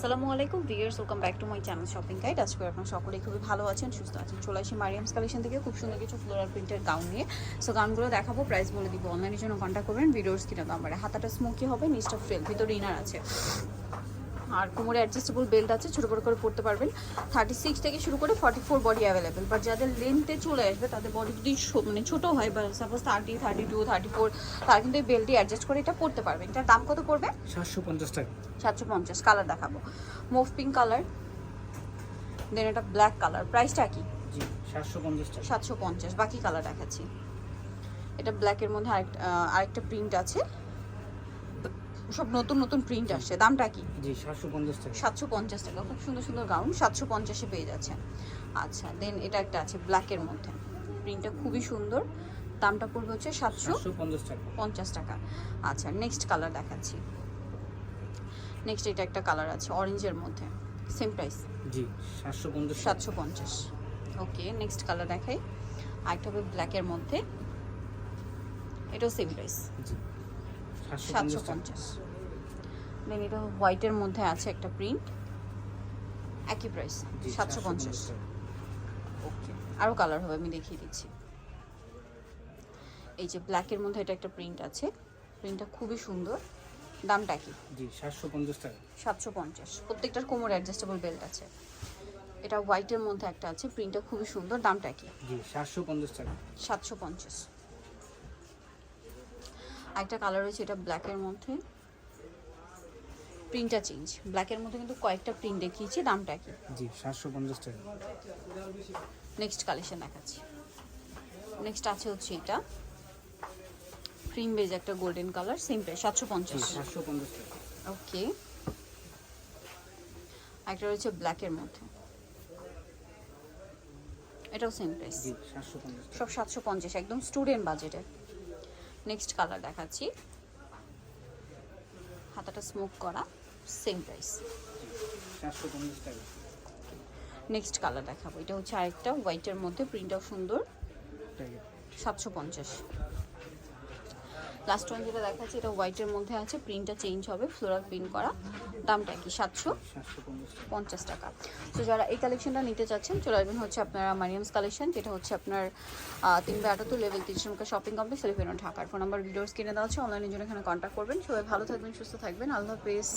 আসসালামু আলাইকুম viewers welcome back to my channel shopping guide আজকে আপনারা সকলেই খুবই ভালো আছেন, সুস্থ আছেন। চলে আসি মারিয়ামস কালেকশন থেকে খুব সুন্দর কিছু ফ্লোরাল প্রিন্টের গাউন নিয়ে। সো গাউনগুলো দেখাবো প্রাইস বলে দিব। অনলাইনের জন্য কন্ট্যাক্ট করবেন ভিডিওর কিনা নাম্বারে হাতাটা স্মোকি হবে, নিচটা ফ্রেল ভিতরে ইনার আছে। আর কোমরে অ্যাডজাস্টেবল বেল্ট আছে ছোটো বড় করে পড়তে পারবেন। থার্টি সিক্স থেকে শুরু করে forty four body available but যাদের লেন্থে চলে আসবে তাদের বডি যদি মানে ছোটো হয় বা suppose thirty thirty two thirty four তারা কিন্তু এই বেল্টটি অ্যাডজাস্ট করে এটা পড়তে পারবেন এটার দাম কত পড়বে? সাতশো পঞ্চাশ টাকা। সাতশো পঞ্চাশ কালার দেখাবো। মুভ পিঙ্ক কালার দেন এটা ব্ল্যাক কালার প্রাইসটা কি? সাতশো পঞ্চাশ বাকি কালার দেখাচ্ছি। এটা ব্ল্যাকের মধ্যে আরেকটা আরেকটা প্রিন্ট আছে। সব নতুন নতুন প্রিন্ট আসছে। দামটা কি? জি 750 টাকা। 750 টাকা। খুব সুন্দর সুন্দর গাউন 750 এ পেয়ে যাচ্ছে আচ্ছা দেন এটা একটা আছে ব্ল্যাকের মধ্যে। প্রিন্টটা খুবই সুন্দর। দামটা পড়বে হচ্ছে 750 টাকা। 50 টাকা। আচ্ছা নেক্সট কালার দেখাচ্ছি। নেক্সট এটা একটা কালার আছে অরেঞ্জের মধ্যে। সেম প্রাইস জি 750 750 ওকে নেক্সট কালার দেখাই। আরেকটা হবে ব্ল্যাকের মধ্যে। এটাও সেম প্রাইস জি 750 দেন এটা হোয়াইটের মধ্যে আছে একটা প্রিন্ট। একই প্রাইস সাতশো পঞ্চাশ। ওকে আরও কালার হবে আমি দেখিয়ে দিচ্ছি। এই যে ব্ল্যাকের মধ্যে এটা একটা প্রিন্ট আছে। প্রিন্টটা খুবই সুন্দর। দামটা কি? জি সাতশো পঞ্চাশ টাকা। সাতশো পঞ্চাশ। প্রত্যেকটার কোমর অ্যাডজাস্টেবল বেল্ট আছে। এটা হোয়াইটের মধ্যে একটা আছে প্রিন্টটা খুবই সুন্দর। দামটা কি? জি সাতশো পঞ্চাশ টাকা। সাতশো পঞ্চাশ। একটা কালার রয়েছে এটা ব্ল্যাকের মধ্যে। প্রিন্টটা চেঞ্জ ব্ল্যাকের মধ্যে কিন্তু কয়েকটা প্রিন্ট দেখিয়েছি দামটা কি? জি সাতশো পঞ্চাশ টাকা। নেক্সট কালেকশন দেখাচ্ছি। নেক্সট আছে হচ্ছে এটা। ক্রিম বেজ একটা গোল্ডেন কালার সেম প্রাইস সাতশো জি পঞ্চাশ সাতশো পঞ্চাশ টাকা। ওকে একটা রয়েছে ব্ল্যাকের মধ্যে। এটাও সেম প্রাইস জি সাতশো পঞ্চাশ টাকা। সব সাতশো পঞ্চাশ একদম স্টুডেন্ট বাজেটে নেক্সট কালার দেখাচ্ছি। হাতাটা স্মোক করা। সেম প্রাইস নেক্সট কালার দেখাবো। এটা হচ্ছে আরেকটা হোয়াইটের মধ্যে প্রিন্টটাও সুন্দর সাতশো পঞ্চাশ। লাস্ট ওয়ান যেটা দেখাচ্ছি এটা হোয়াইটের মধ্যে আছে প্রিন্টটা চেঞ্জ হবে ফ্লোরাল প্রিন্ট করা। দামটা কি? সাতশো? পঞ্চাশ টাকা। তো যারা এই কালেকশনটা নিতে চাচ্ছেন চলে আসবেন হচ্ছে আপনারা মারিয়ামস কালেকশন যেটা হচ্ছে আপনার তিনশো আটাত্তর লেভেল তিরিশ নম্বর শপিং কমপ্লেক্স এলিফেনো ঢাকার ফোন নাম্বার ভিডিওস কিনে দেওয়া আছে অনলাইনের জন্য এখানে কন্ট্যাক্ট করবেন। সবাই ভালো থাকবেন সুস্থ থাকবেন। আল্লাহ হাফেজ।